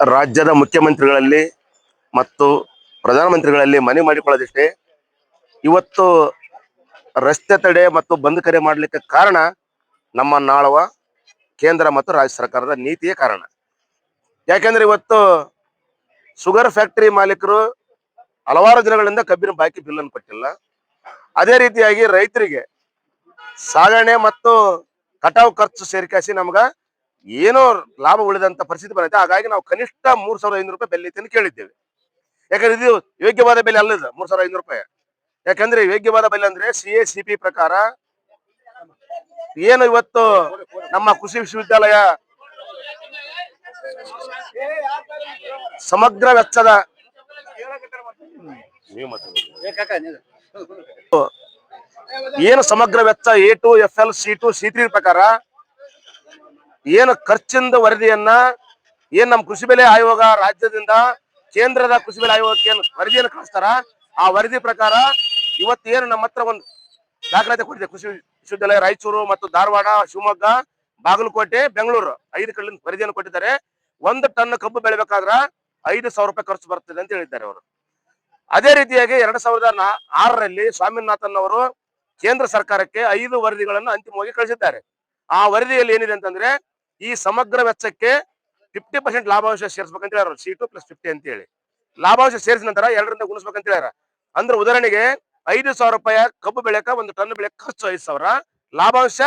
ರಾಜ್ಯದ ಮುಖ್ಯಮಂತ್ರಿಗಳಲ್ಲಿ ಮತ್ತು ಪ್ರಧಾನಮಂತ್ರಿಗಳಲ್ಲಿ ಮನೆ ಮಾಡಿಕೊಳ್ಳೋದಿಷ್ಟೇ. ಇವತ್ತು ರಸ್ತೆ ತಡೆ ಮತ್ತು ಬಂದ್ ಕರೆ ಮಾಡಲಿಕ್ಕೆ ಕಾರಣ ನಮ್ಮ ನಾಳುವ, ಕೇಂದ್ರ ಮತ್ತು ರಾಜ್ಯ ಸರ್ಕಾರದ ನೀತಿಯೇ ಕಾರಣ. ಯಾಕೆಂದ್ರೆ ಇವತ್ತು ಶುಗರ್ ಫ್ಯಾಕ್ಟರಿ ಮಾಲೀಕರು ಹಲವಾರು ದಿನಗಳಿಂದ ಕಬ್ಬಿನ ಬಾಕಿ ಬಿಲ್ ಅನ್ನು ಕೊಟ್ಟಿಲ್ಲ. ಅದೇ ರೀತಿಯಾಗಿ ರೈತರಿಗೆ ಸಾಗಣೆ ಮತ್ತು ಕಟಾವು ಖರ್ಚು ಸೇರಿಕಾಸಿ ನಮ್ಗ ಏನೋ ಲಾಭ ಉಳಿದಂತ ಪರಿಸ್ಥಿತಿ ಬಂದೈತೆ. ಹಾಗಾಗಿ ನಾವು ಕನಿಷ್ಠ ಮೂರ್ ಸಾವಿರದ ಐನೂರು ರೂಪಾಯಿ ಬೆಲೆ ಐತೆ ಕೇಳಿದ್ದೇವೆ. ಯಾಕಂದ್ರೆ ಇದು ಯೋಗ್ಯವಾದ ಬೆಲೆ ಅಲ್ಲ ಇದು ಮೂರ್ ಸಾವಿರದ ಐನೂರು ರೂಪಾಯಿ. ಯಾಕಂದ್ರೆ ಯೋಗ್ಯವಾದ ಬೆಲೆ ಅಂದ್ರೆ ಸಿ ಎ ಸಿ ಪಿ ಪ್ರಕಾರ ಏನು ಇವತ್ತು ನಮ್ಮ ಕೃಷಿ ವಿಶ್ವವಿದ್ಯಾಲಯ ಸಮಗ್ರ ವೆಚ್ಚದ. ಏನು ಸಮಗ್ರ ವೆಚ್ಚ A two F L C two C three ಪ್ರಕಾರ ಏನು ಖರ್ಚಿಂದ ವರದಿಯನ್ನ, ಏನ್ ನಮ್ಮ ಕೃಷಿ ಬೆಲೆ ಆಯೋಗ ರಾಜ್ಯದಿಂದ, ಕೇಂದ್ರದ ಕೃಷಿ ಬೆಲೆ ಆಯೋಗಕ್ಕೆ ಏನು ವರದಿಯನ್ನು ಕಳಿಸ್ತಾರ? ಆ ವರದಿ ಪ್ರಕಾರ ಇವತ್ತು ಏನು ನಮ್ಮ ಹತ್ರ ಒಂದು ದಾಖಲಾತಿ ಕೊಟ್ಟಿದೆ ಕೃಷಿ ವಿಶ್ವವಿದ್ಯಾಲಯ ರಾಯಚೂರು ಮತ್ತು ಧಾರವಾಡ, ಶಿವಮೊಗ್ಗ, ಬಾಗಲಕೋಟೆ, ಬೆಂಗಳೂರು. ಐದು ಕಡೆ ವರದಿಯನ್ನು ಕೊಟ್ಟಿದ್ದಾರೆ. ಒಂದು ಟನ್ ಕಬ್ಬು ಬೆಳಿಬೇಕಾದ್ರ ಐದು ಸಾವಿರ ರೂಪಾಯಿ ಖರ್ಚು ಬರ್ತದೆ ಅಂತ ಹೇಳಿದ್ದಾರೆ ಅವರು. ಅದೇ ರೀತಿಯಾಗಿ ಎರಡ್ ಸಾವಿರದ ಆರರಲ್ಲಿ ಸ್ವಾಮಿನಾಥನ್ ಅವರು ಕೇಂದ್ರ ಸರ್ಕಾರಕ್ಕೆ ಐದು ವರದಿಗಳನ್ನು ಅಂತಿಮವಾಗಿ ಕಳಿಸಿದ್ದಾರೆ. ಆ ವರದಿಯಲ್ಲಿ ಏನಿದೆ ಅಂತಂದ್ರೆ ಈ ಸಮಗ್ರ ವೆಚ್ಚಕ್ಕೆ ಫಿಫ್ಟಿ ಪರ್ಸೆಂಟ್ ಲಾಭಾಂಶ ಸೇರಿಸ್ಬೇಕಂತ ಹೇಳ್ಯಾರ ಸಿ ಟು ಪ್ಲಸ್ ಫಿಫ್ಟಿ ಅಂತ ಹೇಳಿ ಲಾಭಾಂಶ ಸೇರಿಸಿದ ನಂತರ ಎರಡರಿಂದ ಗುಣಿಸ್ಬೇಕಂತ ಹೇಳ್ಯಾರ. ಅಂದ್ರೆ ಉದಾಹರಣೆಗೆ ಐದು ಸಾವಿರ ರೂಪಾಯಿ ಕಬ್ಬು ಬೆಳೆಯಕ ಒಂದು ಟನ್ ಬೆಳೆ ಖರ್ಚು ಐದು ಸಾವಿರ, ಲಾಭಾಂಶ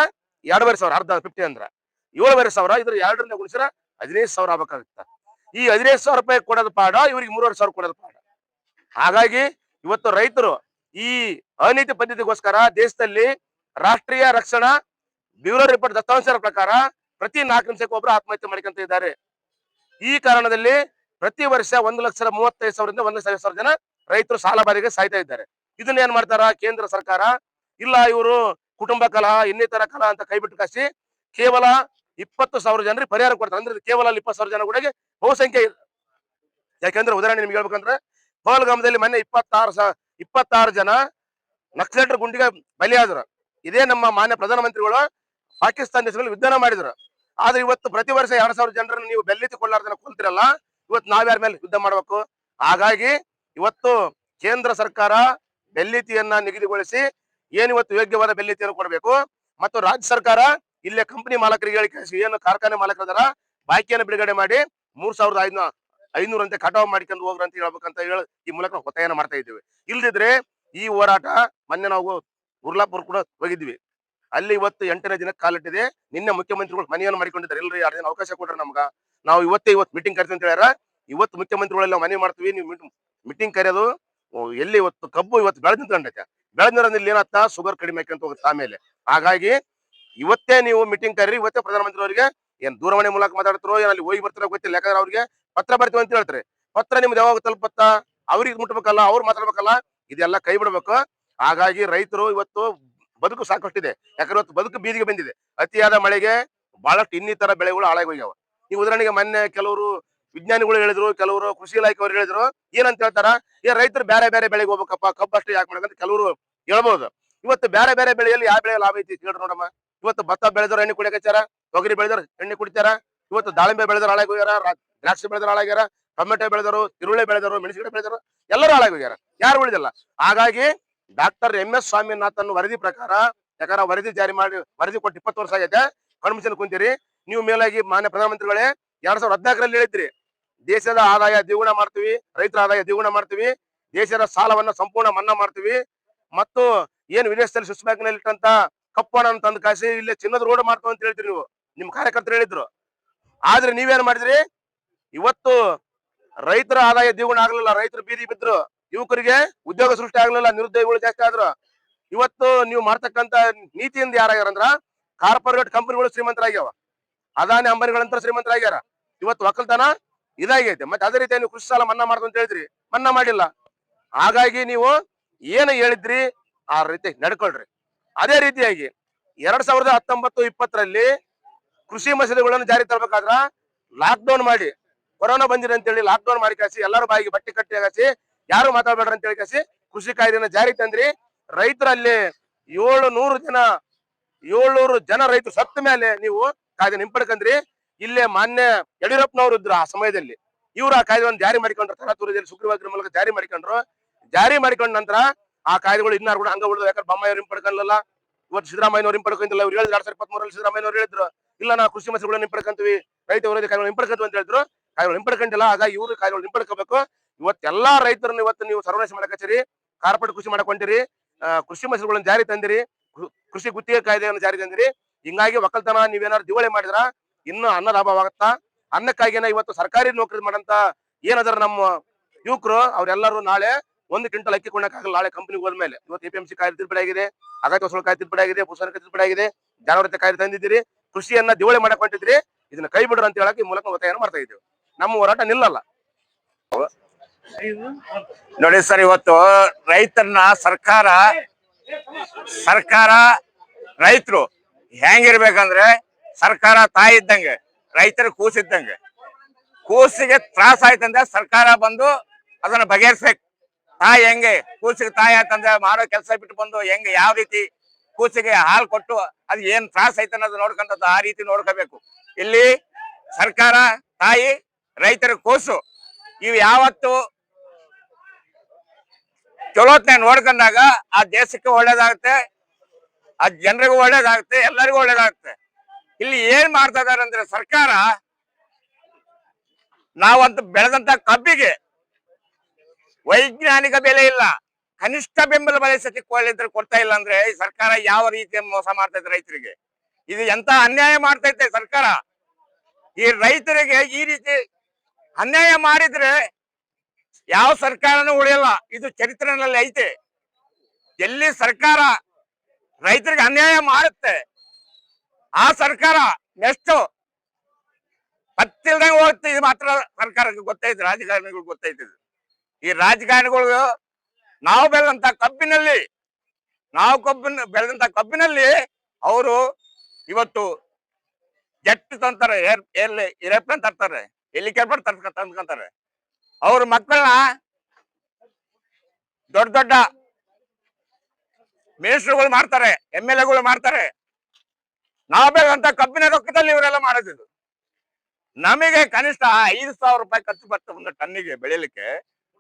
ಎರಡುವರೆ ಸಾವಿರ, ಅರ್ಧ ಫಿಫ್ಟಿ ಅಂದ್ರ. ಏಳುವರೆ ಸಾವಿರ, ಇದ್ರ ಎರಡರಿಂದ ಗುಣಿಸಿರ ಹದಿನೈದು ಸಾವಿರ ಆಗ್ಬೇಕಾಗತ್ತ. ಈ ಹದಿನೈದು ಸಾವಿರ ರೂಪಾಯಿ ಕೊಡೋದು ಪಾಡ, ಇವ್ರಿಗೆ ಮೂರುವರೆ ಸಾವಿರ ಕೊಡೋದು ಪಾಡ. ಹಾಗಾಗಿ ಇವತ್ತು ರೈತರು ಈ ಅನೀತಿ ಪದ್ಧತಿಗೋಸ್ಕರ ದೇಶದಲ್ಲಿ ರಾಷ್ಟ್ರೀಯ ರಕ್ಷಣಾ ಬ್ಯೂರೋ ರಿಪೋರ್ಟ್ ದತ್ತಾಂಶದ ಪ್ರಕಾರ ಪ್ರತಿ ನಾಲ್ಕು ನಿಮಿಷಕ್ಕೆ ಒಬ್ರು ಆತ್ಮಹತ್ಯೆ ಮಾಡ್ಕೊಂತ ಇದ್ದಾರೆ. ಈ ಕಾರಣದಲ್ಲಿ ಪ್ರತಿ ವರ್ಷ ಒಂದು ಲಕ್ಷದ ಮೂವತ್ತೈದು ಸಾವಿರದಿಂದ ಒಂದು ಲಕ್ಷ ಸಾವಿರ ಜನ ರೈತರು ಸಾಲ ಬಾರಿಗೆ ಸಾಯ್ತಾ ಇದ್ದಾರೆ. ಇದನ್ನ ಏನ್ ಮಾಡ್ತಾರ? ಕೇಂದ್ರ ಸರ್ಕಾರ? ಇಲ್ಲ, ಇವರು ಕುಟುಂಬ ಕಲಹ, ಇನ್ನಿತರ ಕಲಹ ಅಂತ ಕೈ ಬಿಟ್ಟು ಕಾಸಿ ಕೇವಲ ಇಪ್ಪತ್ತು ಸಾವಿರ ಜನರಿಗೆ ಪರಿಹಾರ ಕೊಡ್ತಾರೆ. ಅಂದ್ರೆ ಕೇವಲ ಇಪ್ಪತ್ತು ಸಾವಿರ ಜನ ಕೂಡ ಬಹುಸಂಖ್ಯೆ ಯಾಕೆಂದ್ರೆ ಉದಾಹರಣೆ ನಿಮ್ಗೆ ಹೇಳ್ಬೇಕಂದ್ರೆ ಪಹಲ್ಗಾಮದಲ್ಲಿ ಮೊನ್ನೆ ಇಪ್ಪತ್ತಾರು ಇಪ್ಪತ್ತಾರು ಜನ ನಕ್ಸಲೇಟರ್ ಗುಂಡಿಗೆ ಬಲಿಯಾದ್ರು. ಇದೇ ನಮ್ಮ ಮಾನ್ಯ ಪ್ರಧಾನಮಂತ್ರಿಗಳು ಪಾಕಿಸ್ತಾನ ದೇಶದಲ್ಲಿ ಯುದ್ಧನ ಮಾಡಿದ್ರು. ಆದ್ರೆ ಇವತ್ತು ಪ್ರತಿ ವರ್ಷ ಎರಡ್ ಸಾವಿರ ಜನರನ್ನು ನೀವು ಬೆಲ್ಲಿತ್ತುಕೊಳ್ಳಾರ್ದನ್ನ ಕುಂತಿರಲ್ಲ, ಇವತ್ತು ನಾವ್ಯಾರ ಮೇಲೆ ಯುದ್ಧ ಮಾಡ್ಬೇಕು? ಹಾಗಾಗಿ ಇವತ್ತು ಕೇಂದ್ರ ಸರ್ಕಾರ ಬೆಲ್ಲಿತಿಯನ್ನ ನಿಗದಿಗೊಳಿಸಿ ಏನ್ ಇವತ್ತು ಯೋಗ್ಯವಾದ ಬೆಲ್ಲಿತಿಯನ್ನು ಕೊಡಬೇಕು? ಮತ್ತು ರಾಜ್ಯ ಸರ್ಕಾರ ಇಲ್ಲೇ ಕಂಪನಿ ಮಾಲಕರಿಗೆ ಹೇಳಿ ಏನು ಕಾರ್ಖಾನೆ ಮಾಲಕರದಾರ ಬಾಕಿಯನ್ನು ಬಿಡುಗಡೆ ಮಾಡಿ ಮೂರ್ ಸಾವಿರದ ಐದ್ನೂರ ಐನೂರಂತೆ ಕಟಾವ್ ಮಾಡ್ಕೊಂಡು ಹೋಗ್ರ ಅಂತ ಹೇಳ್ಬೇಕಂತ ಹೇಳಿ ಈ ಮೂಲಕ ಒತ್ತಾಯನ ಮಾಡ್ತಾ ಇದ್ದೀವಿ. ಇಲ್ದಿದ್ರೆ ಈ ಹೋರಾಟ ಮೊನ್ನೆ ನಾವು ಉರ್ಲಾಪುರ್ ಕೂಡ ಹೋಗಿದ್ವಿ. ಅಲ್ಲಿ ಇವತ್ತು ಎಂಟನೇ ದಿನಕ್ಕೆ ಕಾಲಿಟ್ಟಿದೆ. ನಿನ್ನೆ ಮುಖ್ಯಮಂತ್ರಿಗಳು ಮನೆಯನ್ನು ಮಾಡಿಕೊಂಡಿದ್ದಾರೆ ಇಲ್ರಿ ಯಾರು ಅವಕಾಶ ಕೊಡ್ರಿ ನಮ್ಗ? ನಾವು ಇವತ್ತೇ ಇವತ್ತು ಮೀಟಿಂಗ್ ಕರಿತೀವಿ ಅಂತ ಹೇಳ್ಯಾರ. ಇವತ್ತು ಮುಖ್ಯಮಂತ್ರಿಗಳೆಲ್ಲ ಮನೆ ಮಾಡ್ತೀವಿ. ನೀವು ಮೀಟಿಂಗ್ ಕರೆಯೋದು ಎಲ್ಲಿ ಇವತ್ತು ಕಬ್ಬು ಇವತ್ತು ಬೆಳೆದ ನಿಂತ್ಕೊಂಡೈತೆ. ಬೆಳೆದ ಇಲ್ಲಿ ಏನತ್ತ ಶುಗರ್ ಕಡಿಮೆ ಅಂತ ಹೋಗುತ್ತೆ ಆಮೇಲೆ ಹಾಗಾಗಿ ಇವತ್ತೇ ನೀವು ಮೀಟಿಂಗ್ ಕರೀರಿ. ಇವತ್ತೇ ಪ್ರಧಾನಮಂತ್ರಿ ಅವರಿಗೆ ಏನ್ ದೂರವಾಣಿ ಮೂಲಕ ಮಾತಾಡ್ತಾರೋ, ಏನ್ ಅಲ್ಲಿ ಹೋಗಿ ಬರ್ತಾರೋ ಗೊತ್ತಿಲ್ಲ. ಯಾಕಂದ್ರೆ ಅವ್ರಿಗೆ ಪತ್ರ ಬರ್ತೀವಿ ಅಂತ ಹೇಳ್ತಾರೆ. ಪತ್ರ ನಿಮ್ದು ಯಾವಾಗ ತಲುಪತ್ತ? ಅವ್ರಿಗೆ ಮುಟ್ಬೇಕಲ್ಲ, ಅವ್ರು ಮಾತಾಡ್ಬೇಕಲ್ಲ, ಇದೆಲ್ಲ ಕೈ ಬಿಡ್ಬೇಕು. ಹಾಗಾಗಿ ರೈತರು ಇವತ್ತು ಬದುಕು ಸಾಕಷ್ಟಿದೆ. ಯಾಕಂದ್ರೆ ಇವತ್ತು ಬದುಕು ಬೀದಿಗೆ ಬಂದಿದೆ. ಅತಿಯಾದ ಮಳೆಗೆ ಬಹಳಷ್ಟು ಇನ್ನಿತರ ಬೆಳೆಗಳು ಹಾಳಾಗಿ ಹೋಗ್ಯಾವ ಈ ಉದಾಹರಣೆಗೆ ಮೊನ್ನೆ ಕೆಲವರು ವಿಜ್ಞಾನಿಗಳು ಹೇಳಿದ್ರು, ಕೆಲವರು ಕೃಷಿ ಇಲಾಖೆಯವರು ಹೇಳಿದ್ರು, ಏನಂತ ಹೇಳ್ತಾರ? ಈ ರೈತರು ಬೇರೆ ಬೇರೆ ಬೆಳೆಗೆ ಹೋಗ್ಬೇಕಪ್ಪ, ಕಬ್ಬು ಅಷ್ಟೇ ಯಾಕೆ ಮಾಡ್ಬೇಕಂತ ಕೆಲವರು ಹೇಳ್ಬಹುದು ಇವತ್ತು ಬೇರೆ ಬೇರೆ ಬೆಳೆಯಲ್ಲಿ ಯಾವ ಬೆಳೆ ಲಾಭ ಐತಿ ಹೇಳ್ರಿ ನೋಡಮ್ಮ. ಇವತ್ತು ಭತ್ತ ಬೆಳೆದವ್ರು ಎಣ್ಣೆ ಕುಡಿಯಕಚ್ಚಾರ ತೊಗರಿ ಬೆಳೆದವ್ರು ಎಣ್ಣೆ ಕುಡಿತಾರ? ಇವತ್ತು ದಾಳಿಂಬೆ ಬೆಳೆದವ್ರು ಹಾಳಾಗಿ ಹೋಗ್ಯಾರ ದ್ರಾಕ್ಷಿ ಬೆಳೆದವ್ರು ಹಾಳಾಗ್ಯಾರ? ಟೊಮೆಟೊ ಬೆಳೆದರು ಈರುಳ್ಳಿ ಬೆಳೆದರು ಮೆಣಸಿನಕಾಯಿ ಬೆಳೆದರು ಎಲ್ಲರೂ ಹಾಳಾಗಿ ಹೋಗ್ಯಾರ ಯಾರು ಉಳಿದಿಲ್ಲ. ಹಾಗಾಗಿ ಡಾಕ್ಟರ್ ಎಂ ಎಸ್ ಸ್ವಾಮಿನಾಥನ್ ವರದಿ ಪ್ರಕಾರ, ಯಾಕಂದ್ರೆ ವರದಿ ಜಾರಿ ಮಾಡಿ, ವರದಿ ಕೊಟ್ಟು ಇಪ್ಪತ್ತು ವರ್ಷ ಆಗೈತೆ ಕಣ್ಮುಚ್ಚನ್ ಕುಂತೀರಿ. ನೀವು ಮೇಲಾಗಿ ಮಾನ್ಯ ಪ್ರಧಾನಮಂತ್ರಿಗಳೇ, ಎರಡ್ ಸಾವಿರದ ಹದಿನಾಲ್ಕರಲ್ಲಿ ಹೇಳಿದ್ರಿ. ದೇಶದ ಆದಾಯ ದ್ವಿಗುಣ ಮಾಡ್ತೀವಿ, ರೈತರ ಆದಾಯ ದ್ವಿಗುಣ ಮಾಡ್ತೀವಿ, ದೇಶದ ಸಾಲವನ್ನ ಸಂಪೂರ್ಣ ಮನ್ನಾ ಮಾಡ್ತೀವಿ. ಮತ್ತು ಏನ್ ವಿದೇಶದಲ್ಲಿ ಸ್ವಿಸ್ ಬ್ಯಾಂಕ್ನಲ್ಲಿ ಇಟ್ಟಂತ ಕಪ್ಪು ಹಣ ತಂದು ಕಾಸಿ, ಇಲ್ಲೇ ಚಿನ್ನದ ರೋಡ್ ಮಾಡ್ತೀವಿ ಅಂತ ಹೇಳ್ತೀರಿ ನೀವು. ನಿಮ್ ಕಾರ್ಯಕರ್ತರು ಹೇಳಿದ್ರು. ಆದ್ರೆ ನೀವೇನ್ ಮಾಡಿದ್ರಿ? ಇವತ್ತು ರೈತರ ಆದಾಯ ದ್ವಿಗುಣ ಆಗ್ಲಿಲ್ಲ, ರೈತರು ಬೀದಿ ಬಿದ್ರು. ಯುವಕರಿಗೆ ಉದ್ಯೋಗ ಸೃಷ್ಟಿ ಆಗ್ಲಿಲ್ಲ, ನಿರುದ್ಯೋಗಿಗಳು ಜಾಸ್ತಿ ಆದ್ರು. ಇವತ್ತು ನೀವು ಮಾಡ್ತಕ್ಕಂತ ನೀತಿಯಿಂದ ಯಾರಾಗ್ಯಾರಂದ್ರ, ಕಾರ್ಪೊರೇಟ್ ಕಂಪನಿಗಳು ಶ್ರೀಮಂತರಾಗ್ಯಾವ. ಅದಾನಿ ಅಂಬಾನಿಗಳಂತ ಶ್ರೀಮಂತರಾಗ್ಯಾರ. ಇವತ್ತು ಒಕ್ಕಲ್ತನ ಇದಾಗೈತೆ. ಮತ್ತೆ ಅದೇ ರೀತಿ ನೀವು ಕೃಷಿ ಸಾಲ ಮನ್ನಾ ಮಾಡ್ದು ಅಂತ ಹೇಳಿದ್ರಿ. ಮನ್ನಾ ಮಾಡಿಲ್ಲ. ಹಾಗಾಗಿ ನೀವು ಏನು ಹೇಳಿದ್ರಿ, ಆ ರೀತಿ ನಡ್ಕೊಳ್ರಿ. ಅದೇ ರೀತಿಯಾಗಿ ಎರಡ್ ಸಾವಿರದ ಹತ್ತೊಂಬತ್ತು ಇಪ್ಪತ್ತರಲ್ಲಿ ಕೃಷಿ ಮಸೂದೆಗಳನ್ನು ಜಾರಿ ತರಬೇಕಾದ್ರ ಲಾಕ್ ಡೌನ್ ಮಾಡಿ, ಕೊರೋನಾ ಬಂದಿದೆ ಅಂತೇಳಿ ಲಾಕ್ ಡೌನ್ ಮಾಡಿ ಕಾಸಿ ಎಲ್ಲರೂ ಬಾಯಿಗೆ ಬಟ್ಟೆ ಕಟ್ಟಿ ಹಾಕಿಸಿ ಯಾರು ಮಾತಾಡ್ಬೇಡ್ರಿ ಅಂತ ಹೇಳಿ ಕೃಷಿ ಕಾಯ್ದೆನ ಜಾರಿ ತಂದ್ರಿ. ರೈತರಲ್ಲಿ ಏಳು ನೂರು ಜನ, ಏಳ್ನೂರು ಜನ ರೈತರು ಸತ್ತ ಮೇಲೆ ನೀವು ಕಾಯ್ದೆ ಹಿಂಪಡ್ಕಂದ್ರಿ. ಇಲ್ಲೇ ಮಾನ್ಯ ಯಡಿಯೂರಪ್ಪನವರು ಇದ್ರು ಆ ಸಮಯದಲ್ಲಿ. ಇವರು ಆ ಕಾಯ್ದೆಯನ್ನು ಜಾರಿ ಮಾಡಿಕೊಂಡ್ರು. ತರಾತುರದಲ್ಲಿ ಸುಗ್ರೀವಾಜ್ಞೆ ಮೂಲಕ ಜಾರಿ ಮಾಡಿಕೊಂಡ್ರು. ಜಾರಿ ಮಾಡಿಕೊಂಡ ನಂತರ ಆ ಕಾಯ್ದೆಗಳು ಇನ್ನಾರು ಕೂಡ ಹಂಗ ಉಳಿದ್ರು ಯಾಕಂದ್ರೆ ಬೊಮ್ಮಾಯಿಯವ್ರು ಹಿಂಪಡ್ಕಲ್ಲ ಇವತ್ತು ಸಿದ್ದರಾಮಯ್ಯನವ್ರು ಹಿಂಪಡ್ಕೊಂತಿಲ್ಲ, ಇವ್ರು ಹೇಳಿದ್ರು. ಎರಡ್ ಸಾವಿರದ ಇಪ್ಪತ್ಮೂರಲ್ಲಿ ಸಿದ್ದರಾಮಯ್ಯವ್ರು ಹೇಳಿದ್ರು. ಇಲ್ಲ, ನಾವು ಕೃಷಿ ಮಸೂಗಳನ್ನು ಹಿಂಪಡ್ಕೊಂತೀವಿ. ರೈತ ವಿರೋಧಿ ಕಾಯ್ದೆಗಳು ಹಿಂಪಡ್ಕೊಂತೀವಿ ಅಂತ ಹೇಳಿದ್ರು. ಕಾಯ್ದೆಗಳು ಹಿಂಪಡ್ಕೊಂಡಿಲ್ಲ ಆಗ ಇವರು ಕಾಯ್ದೆಗಳು ಹಿಂಪಡ್ಕೋಬೇಕು. ಇವತ್ತೆಲ್ಲಾ ರೈತರನ್ನ ಇವತ್ತು ನೀವು ಸರ್ವನಾಶ ಮಾಡಕತ್ತೀರಿ, ಕಾರ್ಪೊರೇಟ್ ಕೃಷಿ ಮಾಡಕೊಂಡಿರಿ ಕೃಷಿ ಮಸೂರುಗಳನ್ನು ಜಾರಿ ತಂದಿರಿ ಕೃಷಿ ಗುತ್ತಿಗೆ ಕಾಯ್ದೆಯನ್ನು ಜಾರಿ ತಂದಿರಿ. ಹಿಂಗಾಗಿ ಒಕ್ಕಲ್ತನ ನೀವೇನಾದ್ರು ದಿವಾಳಿ ಮಾಡಿದ್ರ? ಇನ್ನು ಅನ್ನ ಲಾಭವಾಗುತ್ತಾ ಅನ್ನಕ್ಕಾಗಿನ ಇವತ್ತು ಸರ್ಕಾರಿ ನೌಕರಿ ಮಾಡಂತ ಏನಾದ್ರ ನಮ್ಮ ಯುವಕರು, ಅವರೆಲ್ಲರೂ ನಾಳೆ ಒಂದು ಕ್ವಿಂಟಲ್ ಅಕ್ಕಿ ಕೊಂಡಕ್ಕಾಗಲ್ಲ ನಾಳೆ ಕಂಪನಿಗೆ ಹೋದ್ಮೇಲೆ. ಇವತ್ತು ಎ ಪಿ ಎಂ ಸಿ ಕಾಯ್ದೆ ತಿದ್ದುಪಡಿ ಆಗಿದೆ, ಅಗತ್ಯ ವಸೂಲು ಕಾಯ್ದೆ ತಿದ್ದುಪಡಿ ಆಗಿದೆ ಪುಸ್ತಕ ತಿದ್ದುಪಡಿ ಆಗಿದೆ, ಜಾನುವಾರು ಕಾಯ್ದೆ ತಂದಿದ್ದೀರಿ. ಕೃಷಿಯನ್ನ ದಿವಾಳಿ ಮಾಡಕೊಂಡಿದ್ರಿ ಇದನ್ನ ಕೈ ಬಿಡ್ರಿ ಅಂತ ಈ ಮೂಲಕ ಒತ್ತಾಯ ಮಾಡ್ತಾ ಇದ್ದೀವಿ. ನಮ್ಮ ಹೋರಾಟ ನಿಲ್ಲಲ್ಲ. ನೋಡಿ ಸರ್, ಇವತ್ತು ರೈತರನ್ನ ಸರ್ಕಾರ ಸರ್ಕಾರ, ರೈತರು ಹೆಂಗಿರ್ಬೇಕಂದ್ರೆ ಸರ್ಕಾರ ತಾಯಿ ಇದ್ದಂಗೆ, ರೈತರ ಕೂಸಿದ್ದಂಗೆ. ಕೂಸಿಗೆ ತ್ರಾಸ ಆಯ್ತಂದ್ರೆ ಸರ್ಕಾರ ಬಂದು ಅದನ್ನ ಬಗೆಹರಿಸ್ಬೇಕು. ತಾಯಿ ಹೆಂಗೆ, ಕೂಸಿಗೆ ತಾಯಿ ಆಯ್ತಂದ್ರೆ ಮಾಡೋ ಕೆಲಸ ಬಿಟ್ಟು ಬಂದು ಹೆಂಗೆ, ಯಾವ ರೀತಿ ಕೂಸಿಗೆ ಹಾಲು ಕೊಟ್ಟು ಅದು ಏನ್ ತ್ರಾಸ ಐತೆ ಅನ್ನೋದು ನೋಡ್ಕೊಂಡದ್ದು ಆ ರೀತಿ ನೋಡ್ಕೋಬೇಕು. ಇಲ್ಲಿ ಸರ್ಕಾರ, ತಾಯಿ, ರೈತರ ಕೂಸು. ಇವು ಯಾವತ್ತು ಚಲೋತ್ನೆ ನೋಡ್ಕೊಂಡಾಗ ಆ ದೇಶಕ್ಕೆ ಒಳ್ಳೇದಾಗುತ್ತೆ, ಆ ಜನರಿಗೂ ಒಳ್ಳೇದಾಗುತ್ತೆ, ಎಲ್ಲರಿಗೂ ಒಳ್ಳೇದಾಗುತ್ತೆ. ಇಲ್ಲಿ ಏನ್ ಮಾಡ್ತಾ ಇದಾರೆ ಅಂದ್ರೆ ಸರ್ಕಾರ ನಾವಂತ ಬೆಳೆದಂತ ಕಬ್ಬಿಗೆ ವೈಜ್ಞಾನಿಕ ಬೆಲೆ ಇಲ್ಲ. ಕನಿಷ್ಠ ಬೆಂಬಲ ಬೆಲೆ ಸತಿ ಕೋಳಿದ್ರೆ ಕೊಡ್ತಾ ಇಲ್ಲ ಅಂದ್ರೆ ಈ ಸರ್ಕಾರ ಯಾವ ರೀತಿ ಮೋಸ ಮಾಡ್ತಾ ಇದೆ ರೈತರಿಗೆ. ಇದು ಎಂತ ಅನ್ಯಾಯ ಮಾಡ್ತೈತೆ ಸರ್ಕಾರ. ಈ ರೈತರಿಗೆ ಈ ರೀತಿ ಅನ್ಯಾಯ ಮಾಡಿದ್ರೆ ಯಾವ ಸರ್ಕಾರನೂ ಉಳಿಯಲ್ಲ ಇದು ಚರಿತ್ರೆನಲ್ಲಿ ಐತೆ. ಎಲ್ಲಿ ಸರ್ಕಾರ ರೈತರಿಗೆ ಅನ್ಯಾಯ ಮಾಡುತ್ತೆ, ಆ ಸರ್ಕಾರ ನೆಕ್ಸ್ಟ್ ಪತ್ತಿಲ್ದಂಗೆ ಹೋಗುತ್ತೆ ಇದು ಮಾತ್ರ ಸರ್ಕಾರಕ್ಕೆ ಗೊತ್ತೈತೆ ರಾಜಕಾರಣಿಗಳು ಗೊತ್ತೈತೆ. ಈ ರಾಜಕಾರಣಿಗಳು ನಾವು ಬೆಳೆದಂತ ಕಬ್ಬಿನಲ್ಲಿ, ನಾವು ಕಬ್ಬಿನ ಬೆಳೆದಂತ ಕಬ್ಬಿನಲ್ಲಿ ಅವರು ಇವತ್ತು ಜಟ್ಟು ತಂತಾರೆ, ಏರ್, ಏರ್ಲಿ, ಏರೋಪ್ಲೇನ್ ತರ್ತಾರೆ, ಹೆಲಿಕಾಪ್ಟರ್ ತರ್ಕ ತಂದ್ಕೊಂತಾರೆ ಅವ್ರ ಮಕ್ಕಳನ್ನ ದೊಡ್ಡ ದೊಡ್ಡ ಮಿನಿಸ್ಟರ್ಗಳು ಮಾಡ್ತಾರೆ ಎಂ ಎಲ್ ಎಗಳು ಮಾಡ್ತಾರೆ. ನಾವೇಗಂತ ಕಬ್ಬಿನ ರೊಕ್ಕದಲ್ಲಿ ಇವರೆಲ್ಲ ಮಾಡೋದಿದ್ದು ನಮಗೆ ಕನಿಷ್ಠ ಐದು ಸಾವಿರ ರೂಪಾಯಿ ಖರ್ಚು ಬರ್ತದೆ ಒಂದು ಟನ್ನಿಗೆ ಬೆಳಿಲಿಕ್ಕೆ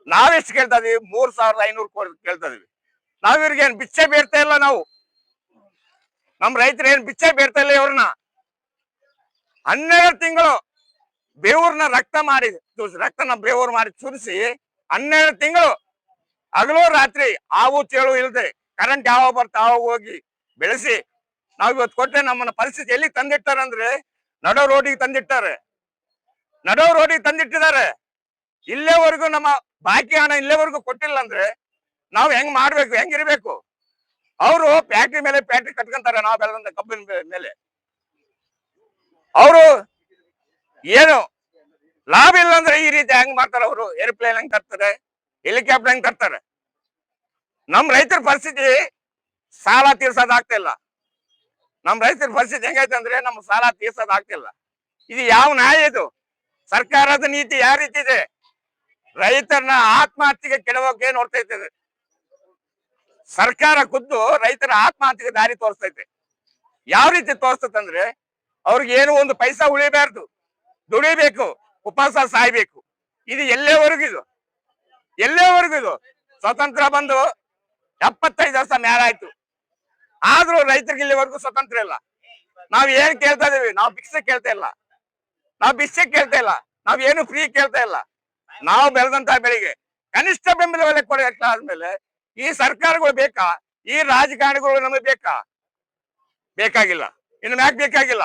ನಾವೆಷ್ಟು ಕೇಳ್ತಾ ಇದೀವಿ? ಮೂರ್ ಸಾವಿರದ ಐನೂರು ಕೋಟಿ ಕೇಳ್ತಾ ಇದೀವಿ. ನಾವ್ ಇವ್ರಿಗೆ ಏನ್ ಬಿಚ್ಚೆ ಬೇರ್ತಾ ಇಲ್ಲ ನಾವು? ನಮ್ ರೈತರು ಏನ್ ಬಿಚ್ಚೆ ಬೇರ್ತಾ ಇಲ್ಲ ಇವ್ರನ್ನ? ಹನ್ನೆರಡು ತಿಂಗಳು ಬೇವೂರ್ನ ರಕ್ತ ಮಾಡಿ ರಕ್ತನ ಬೇವೂರ್ ಮಾಡಿ ಸುರಿಸಿ ಹನ್ನೆರಡು ತಿಂಗಳು ಹಗಲು ರಾತ್ರಿ ಹಾವು ಚೇಳು ಇಲ್ಲದೆ ಕರೆಂಟ್ ಯಾವಾಗ ಬರ್ತಾ ಹೋಗಿ ಬೆಳೆಸಿ ನಾವ್ ಇವತ್ತು ಕೊಟ್ಟರೆ ನಮ್ಮನ್ನ ಪರಿಸ್ಥಿತಿ ಎಲ್ಲಿ ತಂದಿಟ್ಟಾರ ಅಂದ್ರೆ ನಡೋ ರೋಡಿಗೆ ತಂದಿಟ್ಟಾರೆ. ನಡೋ ರೋಡಿಗೆ ತಂದಿಟ್ಟಿದ್ದಾರೆ. ಇಲ್ಲೇವರೆಗೂ ನಮ್ಮ ಬಾಕಿ ಹಣ ಇಲ್ಲೇವರೆಗೂ ಕೊಟ್ಟಿಲ್ಲ ಅಂದ್ರೆ ನಾವ್ ಹೆಂಗ್ ಮಾಡ್ಬೇಕು ಹೆಂಗಿರ್ಬೇಕು ಅವರು ಫ್ಯಾಕ್ಟ್ರಿ ಮೇಲೆ ಫ್ಯಾಕ್ಟ್ರಿ ಕಟ್ಕೊಂತಾರೆ, ನಾವು ಬೆಳೆದಂತ ಕಬ್ಬಿನ ಮೇಲೆ. ಅವರು ಏನು? ಲಾಭ ಇಲ್ಲ ಅಂದ್ರೆ ಈ ರೀತಿ ಹೆಂಗ್ ಮಾಡ್ತಾರೆ ಅವರು. ಏರ್ಪ್ಲೇನ್ ಹೆಂಗ್ ತರ್ತಾರೆ, ಹೆಲಿಕಾಪ್ಟರ್ ಹೆಂಗ್ ತರ್ತಾರೆ. ನಮ್ ರೈತರ ಪರಿಸ್ಥಿತಿ ಸಾಲ ತೀರ್ಸೋದ್ ಆಗ್ತಿಲ್ಲ ಇಲ್ಲ. ನಮ್ ರೈತರ ಪರಿಸ್ಥಿತಿ ಹೆಂಗೈತೆ ಅಂದ್ರೆ ನಮ್ ಸಾಲ ತೀರ್ಸೋದ್ ಆಗ್ತಿಲ್ಲ ಇದು ಯಾವ ನ್ಯಾಯ ಇದು? ಸರ್ಕಾರದ ನೀತಿ ಯಾವ ರೀತಿ ಇದೆ? ರೈತರನ್ನ ಆತ್ಮಹತ್ಯೆಗೆ ಕೆಡವಕ್ಕೆ ನೋಡ್ತೈತೆ. ಸರ್ಕಾರ ಖುದ್ದು ರೈತರ ಆತ್ಮಹತ್ಯೆಗೆ ದಾರಿ ತೋರಿಸ್ತೈತೆ. ಯಾವ ರೀತಿ ತೋರಿಸ್ತಂದ್ರೆ ಅವ್ರಿಗೆ ಏನು ಒಂದು ಪೈಸಾ ಉಳಿಬಾರ್ದು. ದುಡಿಬೇಕು, ಉಪವಾಸ ಸಾಯ್ಬೇಕು. ಇದು ಎಲ್ಲೇವರೆಗೂ ಇದು? ಎಲ್ಲೇವರೆಗೂ ಇದು? ಸ್ವತಂತ್ರ ಬಂದು ಎಪ್ಪತ್ತೈದು ವರ್ಷ ಮೇಲಾಯ್ತು ಆದ್ರೂ ರೈತರಿಗೆ ಇಲ್ಲಿವರೆಗೂ ಸ್ವತಂತ್ರ ಇಲ್ಲ. ನಾವ್ ಏನ್ ಕೇಳ್ತಾ ಇದೀವಿ? ನಾವು ಭಿಕ್ಷೆ ಕೇಳ್ತಾ ಇಲ್ಲ. ನಾವು ಭಿಕ್ಷೆ ಕೇಳ್ತಾ ಇಲ್ಲ. ನಾವ್ ಏನು ಫ್ರೀ ಕೇಳ್ತಾ ಇಲ್ಲ. ನಾವು ಬೆಳೆದಂತ ಬೆಳಿಗ್ಗೆ ಕನಿಷ್ಠ ಬೆಂಬಲ ಬೆಲೆ ಆದ್ಮೇಲೆ ಈ ಸರ್ಕಾರಗಳು ಬೇಕಾ? ಈ ರಾಜಕಾರಣಿಗಳು ನಮಗೆ ಬೇಕಾ? ಬೇಕಾಗಿಲ್ಲ. ಇನ್ನು ಮ್ಯಾಕ್ ಬೇಕಾಗಿಲ್ಲ.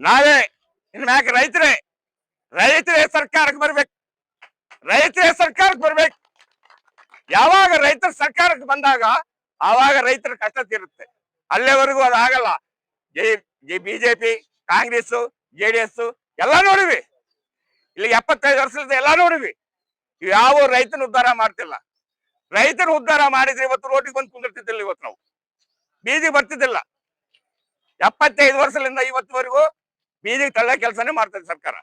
ನಾವೇ ಇನ್ನು ಮ್ಯಾಕ್ ರೈತರೇ ರೈತರೇ ಸರ್ಕಾರಕ್ಕೆ ಬರ್ಬೇಕು. ರೈತರೇ ಸರ್ಕಾರಕ್ಕೆ ಬರ್ಬೇಕು. ಯಾವಾಗ ರೈತರ ಸರ್ಕಾರಕ್ಕೆ ಬಂದಾಗ, ಆವಾಗ ರೈತರ ಕಷ್ಟ ತೀರುತ್ತೆ. ಅಲ್ಲೇವರೆಗೂ ಅದು ಆಗಲ್ಲ. BJP Congress J D S ಎಲ್ಲ ನೋಡಿವಿ ಇಲ್ಲಿ ಎಪ್ಪತ್ತೈದು ವರ್ಷದಿಂದ ಎಲ್ಲ ನೋಡಿವಿ ಯಾವ ರೈತನ ಉದ್ಧಾರ ಮಾಡ್ತಿಲ್ಲ. ರೈತರು ಉದ್ಧಾರ ಮಾಡಿದ್ರೆ ಇವತ್ತು ರೋಟಿಗೆ ಬಂದು ಕುಂದಿರ್ತಿದ್ದಿಲ್ಲ ಇವತ್ತು ನಾವು. ಬೀದಿ ಬರ್ತಿದ್ದಿಲ್ಲ. ಎಪ್ಪತ್ತೈದು ವರ್ಷದಿಂದ ಇವತ್ತುವರೆಗೂ ಬೀದಿಗೆ ತಳ್ಳ ಕೆಲಸನೇ ಮಾಡ್ತದೆ ಸರ್ಕಾರ.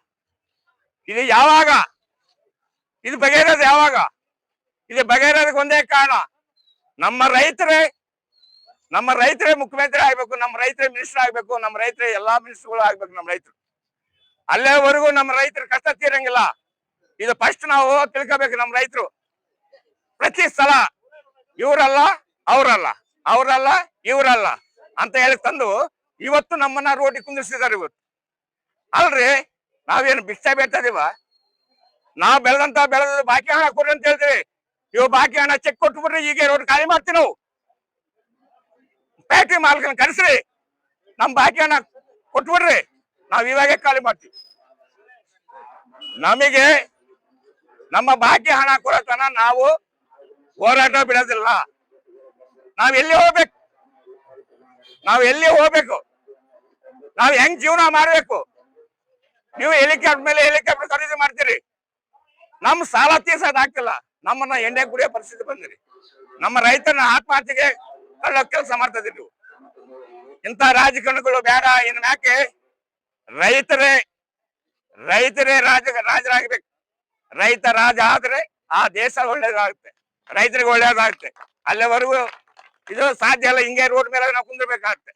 ಇದು ಯಾವಾಗ? ಇದು ಬಗೆಹರೋದು ಯಾವಾಗ? ಇದು ಬಗೆಹರೋದಕ್ಕೆ ಒಂದೇ ಕಾರಣ. ನಮ್ಮ ರೈತರೇ ನಮ್ಮ ರೈತರೇ ಮುಖ್ಯಮಂತ್ರಿ ಆಗ್ಬೇಕು, ನಮ್ಮ ರೈತರೇ ಮಿನಿಸ್ಟರ್ ಆಗ್ಬೇಕು, ನಮ್ಮ ರೈತರೇ ಎಲ್ಲಾ ಮಿನಿಸ್ಟರ್ಗಳು ಆಗ್ಬೇಕು ನಮ್ಮ ರೈತರು. ಅಲ್ಲೇವರೆಗೂ ನಮ್ಮ ರೈತರ ಕಷ್ಟ ತೀರಂಗಿಲ್ಲ. ಇದು ಫಸ್ಟ್ ನಾವು ತಿಳ್ಕೋಬೇಕು ನಮ್ಮ ರೈತರು. ಪ್ರತಿ ಸಲ ಇವರಲ್ಲ, ಅವರಲ್ಲ ಅವರಲ್ಲ, ಇವರಲ್ಲ ಅಂತ ಹೇಳಿ ತಂದು ಇವತ್ತು ನಮ್ಮನ್ನ ರೋಡಿ ಕುಂದಿಸಿದ್ದಾರೆ ಇವತ್ತು. ಅಲ್ರಿ, ನಾವೇನು ಭಿಕ್ಷೆ ಬೇಡ್ತಾ ಇದೀವ? ನಾವ್ ಬೆಳೆದಂತ ಬೆಳೆದ ಬಾಕಿ ಹಣ ಕೊಡ್ರಿ ಅಂತ ಹೇಳ್ತೀವಿ ಇವ್ ಬಾಕಿ ಹಣ ಚೆಕ್ ಕೊಟ್ಟು ಬಿಡ್ರಿ, ಈಗ ರೋಡ್ ಖಾಲಿ ಮಾಡ್ತೀವಿ ನಾವು. ಫ್ಯಾಕ್ಟ್ರಿ ಮಾಲಕನ ಕರೆಸ್ರಿ, ನಮ್ ಬಾಕಿ ಹಣ ಕೊಟ್ಬಿಡ್ರಿ ನಾವ್ ಇವಾಗೆ ಖಾಲಿ ಮಾಡ್ತೀವಿ. ನಮಗೆ ನಮ್ಮ ಬಾಕಿ ಹಣ ಕೊಡೋ ತನ ನಾವು ಹೋರಾಟ ಬಿಡೋದಿಲ್ಲ. ನಾವ್ ಎಲ್ಲಿ ಹೋಗ್ಬೇಕು? ನಾವ್ ಎಲ್ಲಿ ಹೋಗ್ಬೇಕು? ನಾವ್ ಹೆಂಗ್ ಜೀವನ ಮಾಡ್ಬೇಕು? ನೀವು ಹೆಲಿಕಾಪ್ಟರ್ ಮೇಲೆ ಹೆಲಿಕಾಪ್ಟರ್ ಖರೀದಿ ಮಾಡ್ತೀರಿ. ನಮ್ ಸಾಲ ತೀರ್ಸೋದ್ ಹಾಕಿಲ್ಲ. ನಮ್ಮನ್ನ ಎಣ್ಣೆ ಕುಡಿಯೋ ಪರಿಸ್ಥಿತಿ ಬಂದಿರಿ ನಮ್ಮ ರೈತನ ಆತ್ಮಹತ್ಯೆಗೆ ಕಳ್ಳೋ ಕೆಲಸ ಮಾಡ್ತದೆ ನೀವು. ಇಂಥ ರಾಜಕಾರಣಗಳು ಬೇಡ. ಇನ್ ಯಾಕೆ ರೈತರೇ ರೈತರೇ ರಾಜ, ರಾಜರಾಗಬೇಕು. ರೈತ ರಾಜ ಆದ್ರೆ ಆ ದೇಶ ಒಳ್ಳೇದಾಗುತ್ತೆ. ರೈತರಿಗೆ ಒಳ್ಳೇದಾಗುತ್ತೆ. ಅಲ್ಲಿವರೆಗೂ ಇದು ಸಾಧ್ಯ ಇಲ್ಲ. ಹಿಂಗೆ ರೋಡ್ ಮೇಲೆ ನಾವು ಕುಂದಿರ್ಬೇಕಾಗತ್ತೆ.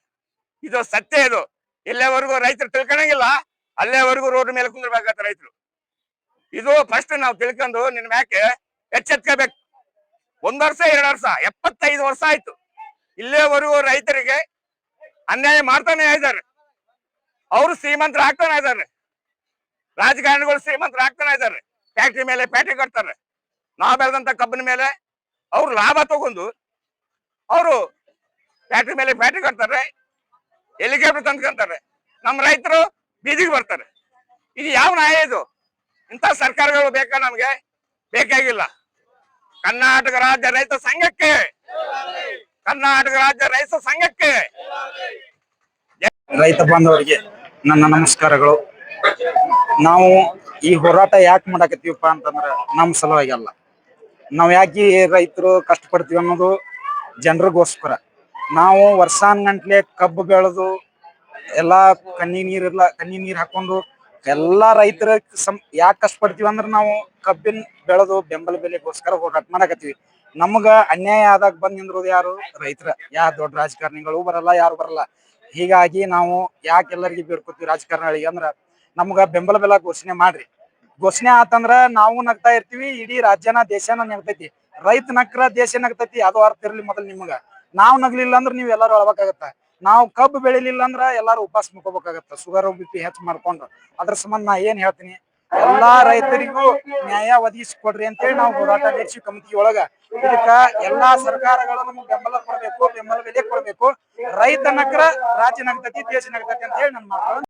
ಇದು ಸತ್ಯ ಇದು. ಇಲ್ಲಿವರೆಗೂ ರೈತರು ತಿಳ್ಕೊಳಂಗಿಲ್ಲ. ಅಲ್ಲೇವರೆಗೂ ರೋಡ್ ಮೇಲೆ ಕುಂದಿರ್ಬೇಕಾಗತ್ತೆ ರೈತರು. ಇದು ಫಸ್ಟ್ ನಾವು ತಿಳ್ಕೊಂಡು ನಿನ್ ಮ್ಯಾಕೆ ಎಚ್ಚೆತ್ಕೋಬೇಕು. ಒಂದ್ ವರ್ಷ, ಎರಡು ವರ್ಷ, ಎಪ್ಪತ್ತೈದು ವರ್ಷ ಆಯ್ತು. ಇಲ್ಲೇವರೆಗೂ ರೈತರಿಗೆ ಅನ್ಯಾಯ ಮಾಡ್ತಾನೆ ಇದ್ದಾರೆ. ಅವರು ಶ್ರೀಮಂತರ ಆಗ್ತಾನೆ ಇದ್ದಾರೆ. ರಾಜಕಾರಣಿಗಳು ಶ್ರೀಮಂತರ ಆಗ್ತಾನೆ ಇದ್ದಾರೆ. ಫ್ಯಾಕ್ಟ್ರಿ ಮೇಲೆ ಪ್ಯಾಟ್ರಿ ಕಟ್ತಾರೆ. ನಾವು ಬೆಳೆದಂತ ಕಬ್ಬಿನ ಮೇಲೆ ಅವ್ರು ಲಾಭ ತಗೊಂಡು ಅವರು ಫ್ಯಾಕ್ಟ್ರಿ ಮೇಲೆ ಫ್ಯಾಕ್ಟ್ರಿ ಕಟ್ತಾರೆ. ಹೆಲಿಕಾಪ್ಟರ್ ತಂದ್ಕೊಂತಾರೆ. ನಮ್ಮ ರೈತರು ಬೀದಿಗೆ ಬರ್ತಾರೆ. ಇದು ಯಾವ ನ್ಯಾಯ ಇದು? ಇಂಥ ಸರ್ಕಾರಗಳು ಬೇಕಾ ನಮ್ಗೆ? ಬೇಕಾಗಿಲ್ಲ. ಕರ್ನಾಟಕ ರಾಜ್ಯ ರೈತ ಸಂಘಕ್ಕೆ. ಕರ್ನಾಟಕ ರಾಜ್ಯ ರೈತ ಸಂಘಕ್ಕೆ. ರೈತ ಬಾಂಧವರಿಗೆ ನನ್ನ ನಮಸ್ಕಾರಗಳು. ನಾವು ಈ ಹೋರಾಟ ಯಾಕೆ ಮಾಡಾಕತ್ತೀವಪ್ಪ ಅಂತಂದ್ರ ನಮ್ಮ ಸಲುವಾಗಿ ಅಲ್ಲ. ನಾವು ಯಾಕೆ ರೈತರು ಕಷ್ಟಪಡ್ತೀವಿ ಅನ್ನೋದು ಜನರಿಗೋಸ್ಕರ. ನಾವು ವರ್ಷಾನ್ಗಂಟ್ಲೆ ಕಬ್ಬು ಬೆಳೆದು ಎಲ್ಲಾ ಕಣ್ಣಿ ಇರ್ಲ ಕಣ್ಣಿ ನೀರ್ ಹಾಕೊಂಡು ಎಲ್ಲಾ ರೈತರ ಸಂ, ಯಾಕೆ ಕಷ್ಟಪಡ್ತೀವಿ ಅಂದ್ರ ನಾವು ಕಬ್ಬಿನ ಬೆಳೆದು ಬೆಂಬಲ ಬೆಲೆಗೋಸ್ಕರ ಹೋರಾಟ ಮಾಡಾಕತ್ತೀವಿ. ನಮಗ ಅನ್ಯಾಯ ಆದಾಗ ಬಂದ್ ನಿಂದ್ರೋದು ಯಾರು? ರೈತರ. ಯಾರ ದೊಡ್ಡ ರಾಜಕಾರಣಿಗಳು ಬರಲ್ಲ, ಯಾರು ಬರಲ್ಲ. ಹೀಗಾಗಿ ನಾವು ಯಾಕೆ ಎಲ್ಲರಿಗೆ ಬೇಡ್ಕೊತೀವಿ ರಾಜಕಾರಣಿಗಳಿಗೆ ಅಂದ್ರ ನಮ್ಗ ಬೆಂಬಲ ಬೆಲೆ ಘೋಷಣೆ ಮಾಡ್ರಿ. ಘೋಷಣೆ ಆತಂದ್ರ ನಾವು ನಗ್ತಾ ಇರ್ತೀವಿ, ಇಡೀ ರಾಜ್ಯನ, ದೇಶನ ನಗ್ತೈತಿ. ರೈತ ನಕ್ರ ದೇಶ ನಗ್ತೈತಿ, ಅದು ಅರ್ಥ ಇರ್ಲಿ ಮೊದಲ್ ನಿಮ್ಗ. ನಾವ್ ನಗ್ಲಿಲ್ಲ ಅಂದ್ರ ನೀವ್ ಎಲ್ಲಾರು ಅಳ್ಬೇಕಾಗತ್ತ? ನಾವು ಕಬ್ಬು ಬೆಳಿಲಿಲ್ಲ ಅಂದ್ರ ಎಲ್ಲಾರು ಉಪವಾಸ ಮುಕೋಬೇಕಾಗತ್ತ ಶುಗರ್ ಬಿ ಪಿ ಹೆಚ್ಚು ಮಾಡ್ಕೊಂಡು. ಅದ್ರ ಸಂಬಂಧ ನಾ ಏನ್ ಹೇಳ್ತೀನಿ? ಎಲ್ಲಾ ರೈತರಿಗೂ ನ್ಯಾಯ ಒದಗಿಸಿಕೊಡ್ರಿ ಅಂತೇಳಿ ನಾವು ಹೋರಾಟ ನಡೆಸಿ ಕಮಿಟಿ ಒಳಗ. ಇದಕ್ಕ ಎಲ್ಲಾ ಸರ್ಕಾರಗಳು ನಮ್ಗೆ ಬೆಂಬಲ ಕೊಡ್ಬೇಕು, ಬೆಂಬಲ ಬೆಲೆ ಕೊಡ್ಬೇಕು. ರೈತನಕ್ರ ರಾಜ್ಯ ನಗ್ತತಿ, ದೇಶ ನಗ್ತತಿ ಅಂತ ಹೇಳಿ ನನ್ನ ಮಾತು.